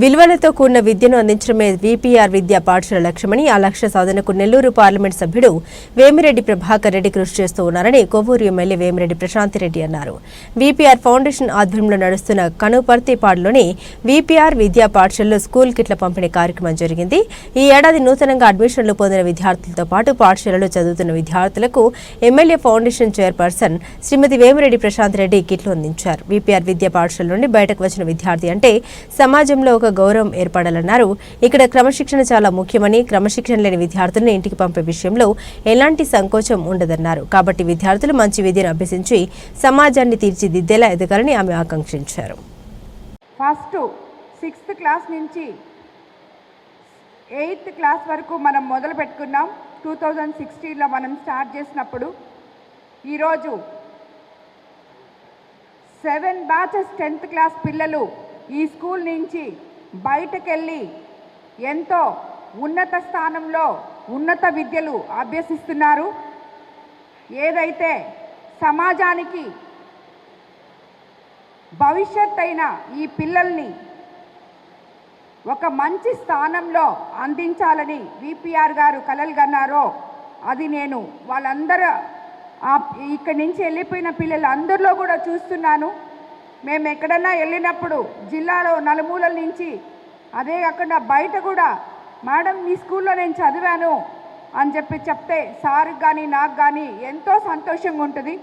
విలువలతో కూడిన విద్యను అందించడమే విపిఆర్ విద్యా పాఠశాల లక్ష్యమని ఆ లక్ష్య సాధనకు నెల్లూరు పార్లమెంట్ సభ్యుడు వేమిరెడ్డి ప్రభాకర్ రెడ్డి కృషి చేస్తూ ఉన్నారని కొవ్వూరు ఎమ్మెల్యే వేమిరెడ్డి ప్రశాంతిరెడ్డి అన్నారు. విపిఆర్ ఫౌండేషన్ ఆధ్వర్యంలో నడుస్తున్న కనుపర్తిపాడులోని విపిఆర్ విద్యా పాఠశాలలో స్కూల్ కిట్ల పంపిణీ కార్యక్రమం జరిగింది. ఈ ఏడాది నూతనంగా అడ్మిషన్లు పొందిన విద్యార్థులతో పాటు పాఠశాలలో చదువుతున్న విద్యార్థులకు MLA foundation chairperson Shrimati Vemireddy Prashant Reddy కిట్లు అందించారు. విపిఆర్ విద్యా పాఠశాల నుండి బయటకు వచ్చిన విద్యార్థి అంటే సమాజంలో ఒక గౌరవం ఏర్పడాలన్నారు. ఇక్కడ క్రమశిక్షణ చాలా ముఖ్యమని క్రమశిక్షణ లేని విద్యార్థులను ఇంటికి పంపే విషయంలో ఎలాంటి సంకోచం ఉండదన్నారు. కాబట్టి విద్యార్థులు మంచి విద్యను అభ్యసించి సమాజాన్ని తీర్చిదిద్దేలా ఎదగాలని ఆమె ఆకాంక్షించారు. ఫస్ట్ సిక్స్త్ క్లాస్ నుంచి ఎయిత్ క్లాస్ వరకు మనం మొదలు పెట్టుకున్నాం. టూ థౌజండ్ సిక్స్టీన్లో మనం స్టార్ట్ చేసినప్పుడు ఈరోజు సెవెన్ బ్యాచెస్ టెన్త్ క్లాస్ పిల్లలు ఈ స్కూల్ నుంచి బయటకెళ్ళి ఎంతో ఉన్నత స్థానంలో ఉన్నత విద్యలు అభ్యసిస్తున్నారు. ఏదైతే సమాజానికి భవిష్యత్ అయిన ఈ పిల్లల్ని ఒక మంచి స్థానంలో అందించాలని విపిఆర్ గారు కలలుగన్నారో అది నేను వాళ్ళందరూ ఇక్కడి నుంచి వెళ్ళిపోయిన పిల్లలు అందరిలో కూడా చూస్తున్నాను. మేము ఎక్కడన్నా వెళ్ళినప్పుడు జిల్లాలో నలుమూలల నుంచి అదే కాకుండా బయట కూడా మేడం మీ స్కూల్లో నేను చదివాను అని చెప్పి చెప్తే సార్కి కానీ నాకు కానీ ఎంతో సంతోషంగా ఉంటుంది.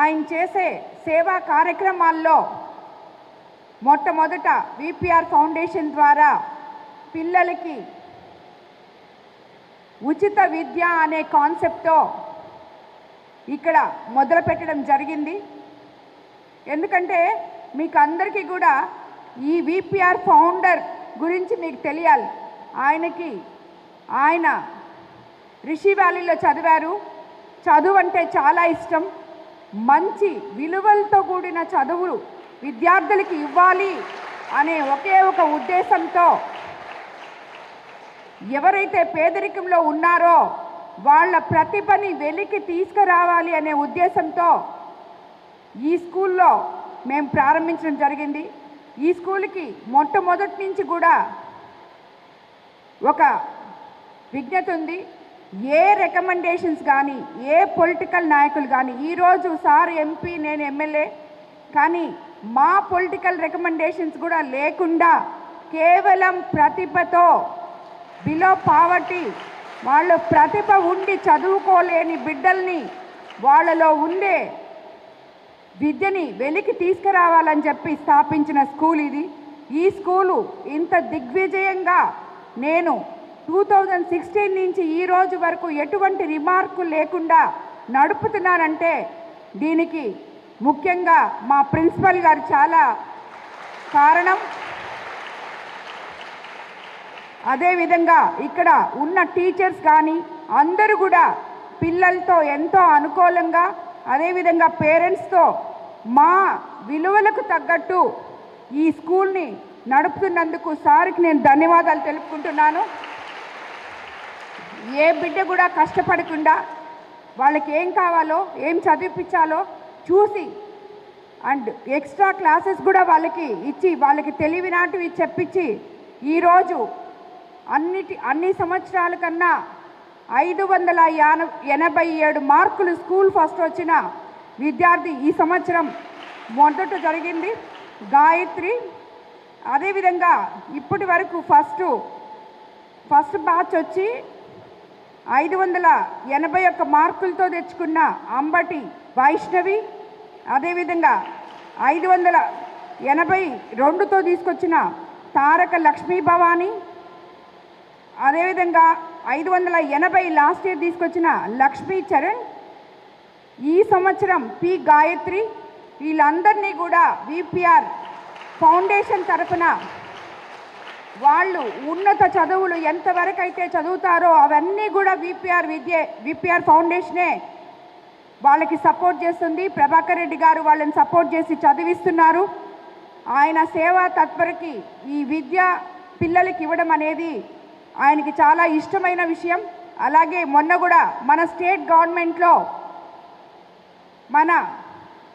ఆయన చేసే సేవా కార్యక్రమాల్లో మొట్టమొదట విపిఆర్ ఫౌండేషన్ ద్వారా పిల్లలకి ఉచిత విద్య అనే కాన్సెప్ట్తో ఇక్కడ మొదలుపెట్టడం జరిగింది. ఎందుకంటే మీకు అందరికీ కూడా ఈ విపిఆర్ ఫౌండర్ గురించి మీకు తెలియాలి. ఆయనకి ఆయన రిషి వ్యాలీలో చదివారు. చదువు అంటే చాలా ఇష్టం. మంచి విలువలతో కూడిన చదువులు విద్యార్థులకి ఇవ్వాలి అనే ఒకే ఒక ఉద్దేశంతో ఎవరైతే పేదరికంలో ఉన్నారో వాళ్ళ ప్రతిభని వెలికి తీసుకురావాలి అనే ఉద్దేశంతో ఈ స్కూల్లో మేము ప్రారంభించడం జరిగింది. ఈ స్కూల్కి మొట్టమొదటి నుంచి కూడా ఒక విజ్ఞత ఉంది. ఏ రికమెండేషన్స్ కానీ ఏ పొలిటికల్ నాయకులు కానీ ఈరోజు సార్ ఎంపీ నేను ఎమ్మెల్యే కానీ మా పొలిటికల్ రికమెండేషన్స్ కూడా లేకుండా కేవలం ప్రతిభతో బిలో పావర్టీ వాళ్ళు ప్రతిభ ఉండి చదువుకోలేని బిడ్డల్ని వాళ్ళలో ఉండే విద్యని వెలికి తీసుకురావాలని చెప్పి స్థాపించిన స్కూల్ ఇది. ఈ స్కూలు ఇంత దిగ్విజయంగా నేను టూ థౌజండ్ సిక్స్టీన్ నుంచి ఈ రోజు వరకు ఎటువంటి రిమార్కు లేకుండా నడుపుతున్నానంటే దీనికి ముఖ్యంగా మా ప్రిన్సిపల్ గారు చాలా కారణం. అదేవిధంగా ఇక్కడ ఉన్న టీచర్స్ కానీ అందరూ కూడా పిల్లలతో ఎంతో అనుకూలంగా అదేవిధంగా పేరెంట్స్తో మా విలువలకు తగ్గట్టు ఈ స్కూల్ని నడుపుతున్నందుకు సార్కి నేను ధన్యవాదాలు తెలుపుకుంటున్నాను. ఏ బిడ్డ కూడా కష్టపడకుండా వాళ్ళకి ఏం కావాలో ఏం చదివిపించాలో చూసి అండ్ ఎక్స్ట్రా క్లాసెస్ కూడా వాళ్ళకి ఇచ్చి వాళ్ళకి తెలివి నాటివి చెప్పించి ఈరోజు అన్నిటి అన్ని సంవత్సరాల కన్నా ఐదు వందల ఎనభై ఏడు మార్కులు స్కూల్ ఫస్ట్ వచ్చిన విద్యార్థి ఈ సంవత్సరం మొదట జరిగింది. గాయత్రి అదేవిధంగా ఇప్పటి వరకు ఫస్ట్ ఫస్ట్ బ్యాచ్ వచ్చి ఐదు వందల ఎనభై ఒక్క మార్కులతో తెచ్చుకున్న అంబటి వైష్ణవి అదేవిధంగా ఐదు వందల ఎనభై రెండుతో తీసుకొచ్చిన తారక లక్ష్మీ భవానీ అదేవిధంగా ఐదు వందల ఎనభై లాస్ట్ ఇయర్ తీసుకొచ్చిన లక్ష్మీ చరణ్ ఈ సంవత్సరం పి గాయత్రి వీళ్ళందరినీ కూడా విపిఆర్ ఫౌండేషన్ తరఫున వాళ్ళు ఉన్నత చదువులు ఎంతవరకు అయితే చదువుతారో అవన్నీ కూడా విపిఆర్ విద్య విపిఆర్ ఫౌండేషనే వాళ్ళకి సపోర్ట్ చేస్తుంది. ప్రభాకర్ రెడ్డి గారు వాళ్ళని సపోర్ట్ చేసి చదివిస్తున్నారు. ఆయన సేవా తత్పరకి ఈ విద్య పిల్లలకి ఇవ్వడం అనేది ఆయనకి చాలా ఇష్టమైన విషయం. అలాగే మొన్న కూడా మన స్టేట్ గవర్నమెంట్లో మన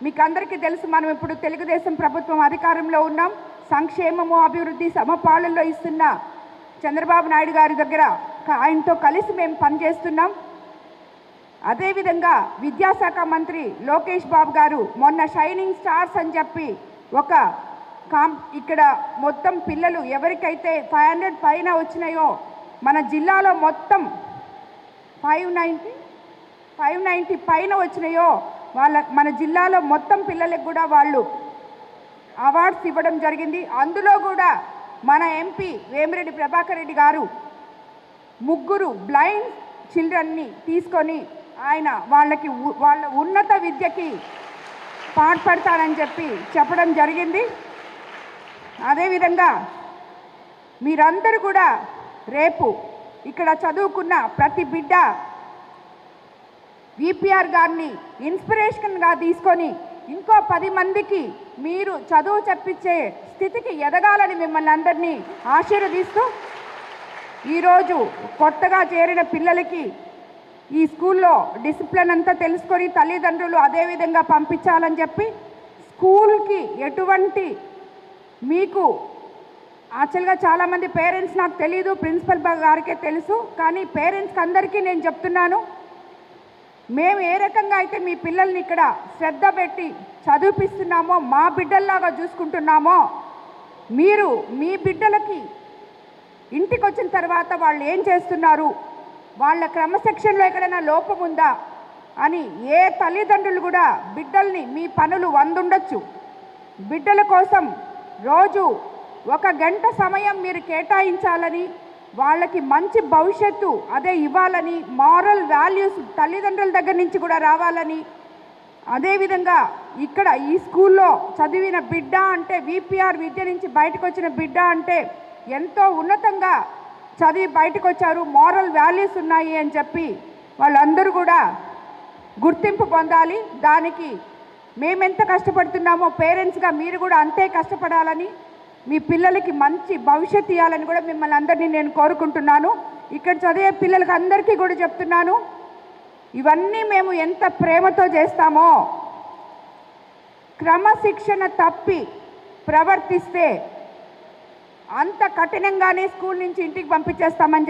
మీకు అందరికీ తెలుసు మనం ఇప్పుడు తెలుగుదేశం ప్రభుత్వం అధికారంలో ఉన్నాం. సంక్షేమము అభివృద్ధి సమపాలనలో ఇస్తున్న చంద్రబాబు నాయుడు గారి దగ్గర ఆయనతో కలిసి మేము పనిచేస్తున్నాం. అదేవిధంగా విద్యాశాఖ మంత్రి లోకేష్ బాబు గారు మొన్న షైనింగ్ స్టార్స్ అని చెప్పి ఒక కాం ఇక్కడ మొత్తం పిల్లలు ఎవరికైతే ఫైవ్ హండ్రెడ్ పైన వచ్చినాయో మన జిల్లాలో మొత్తం ఫైవ్ నైంటీ ఫైవ్ నైంటీ పైన వచ్చినాయో వాళ్ళ మన జిల్లాలో మొత్తం పిల్లలకు కూడా వాళ్ళు అవార్డ్స్ ఇవ్వడం జరిగింది. అందులో కూడా మన ఎంపీ వేమిరెడ్డి ప్రభాకర్ రెడ్డి గారు ముగ్గురు బ్లైండ్ చిల్డ్రన్ని తీసుకొని ఆయన వాళ్ళకి వాళ్ళ ఉన్నత విద్యకి పాటుపడతానని చెప్పి చెప్పడం జరిగింది. అదేవిధంగా మీరందరూ కూడా రేపు ఇక్కడ చదువుకున్న ప్రతి బిడ్డ విపిఆర్ గారిని ఇన్స్పిరేషన్గా తీసుకొని ఇంకో పది మందికి మీరు చదువు చెప్పించే స్థితికి ఎదగాలని మిమ్మల్ని అందరినీ ఆశీర్వదిస్తూ ఈరోజు కొత్తగా చేరిన పిల్లలకి ఈ స్కూల్లో డిసిప్లిన్ అంతా తెలుసుకొని తల్లిదండ్రులు అదేవిధంగా పంపించాలని చెప్పి స్కూల్కి ఎటువంటి మీకు యాక్చువల్గా చాలామంది పేరెంట్స్ నాకు తెలియదు ప్రిన్సిపల్ గారికే తెలుసు కానీ పేరెంట్స్కి అందరికీ నేను చెప్తున్నాను. మేము ఏ రకంగా అయితే మీ పిల్లల్ని ఇక్కడ శ్రద్ధ పెట్టి చదివిపిస్తున్నామో మా బిడ్డల్లాగా చూసుకుంటున్నామో మీరు మీ బిడ్డలకి ఇంటికి వచ్చిన తర్వాత వాళ్ళు ఏం చేస్తున్నారు? వాళ్ళ క్రమశిక్షణలో ఎక్కడైనా లోపం ఉందా? అని ఏ తల్లిదండ్రులు కూడా బిడ్డల్ని మీ పనులు వందుండొచ్చు. బిడ్డల కోసం రోజు ఒక గంట సమయం మీరు కేటాయించాలని వాళ్ళకి మంచి భవిష్యత్తు అదే ఇవ్వాలని మారల్ వాల్యూస్ తల్లిదండ్రుల దగ్గర నుంచి కూడా రావాలని. అదేవిధంగా ఇక్కడ ఈ స్కూల్లో చదివిన బిడ్డ అంటే విపిఆర్ విద్య నుంచి బయటకు వచ్చిన బిడ్డ అంటే ఎంతో ఉన్నతంగా చదివి బయటకు వచ్చారు మారల్ వాల్యూస్ ఉన్నాయి అని చెప్పి వాళ్ళందరూ కూడా గుర్తింపు పొందాలి. దానికి మేమెంత కష్టపడుతున్నామో పేరెంట్స్గా మీరు కూడా అంతే కష్టపడాలని మీ పిల్లలకి మంచి భవిష్యత్తు ఇవ్వాలని కూడా మిమ్మల్ని అందరినీ నేను కోరుకుంటున్నాను. ఇక్కడ చదివే పిల్లలకి అందరికీ కూడా చెప్తున్నాను. ఇవన్నీ మేము ఎంత ప్రేమతో చేస్తామో క్రమశిక్షణ తప్పి ప్రవర్తిస్తే అంత కఠినంగానే స్కూల్ నుంచి ఇంటికి పంపించేస్తామని చెప్పి